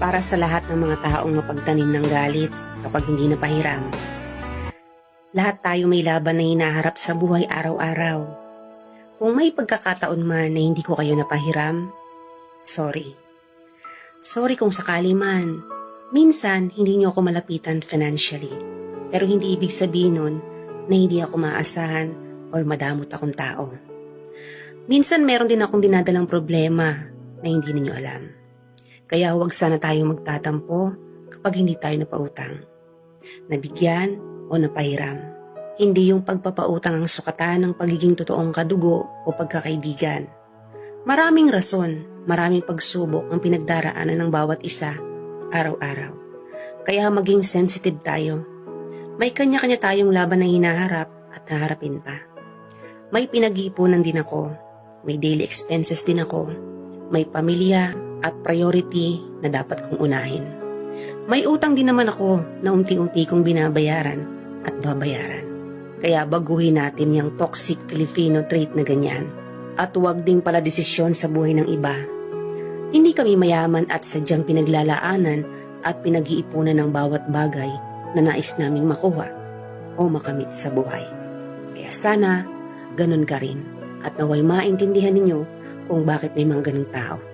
para sa lahat ng mga taong mapagtanim ng galit kapag hindi napahiram. Lahat tayo may laban na hinaharap sa buhay araw-araw. Kung may pagkakataon man na hindi ko kayo napahiram, sorry. Sorry kung sakali man. Minsan, hindi niyo ako malapitan financially. Pero hindi ibig sabihin nun na hindi ako maasahan or madamot akong tao. Minsan meron din akong dinadalang problema na hindi ninyo alam. Kaya huwag sana tayong magtatampo kapag hindi tayo napautang. Nabigyan o napahiram. Hindi yung pagpapautang ang sukatan ng pagiging totoong kadugo o pagkakaibigan. Maraming rason, maraming pagsubok ang pinagdaraanan ng bawat isa araw-araw. Kaya maging sensitive tayo. May kanya-kanya tayong laban na hinaharap at haharapin pa. May pinag-iipunan din ako. May daily expenses din ako. May pamilya at priority na dapat kong unahin. May utang din naman ako na unti-unti kong binabayaran at babayaran. Kaya baguhin natin yung toxic Filipino trait na ganyan. At huwag ding pala desisyon sa buhay ng iba. Hindi kami mayaman at sadyang pinaglalaanan at pinag-iipunan ng bawat bagay na nais naming makuha o makamit sa buhay. Kaya sana, ganun ka rin at naway maintindihan ninyo kung bakit may mga ganung tao.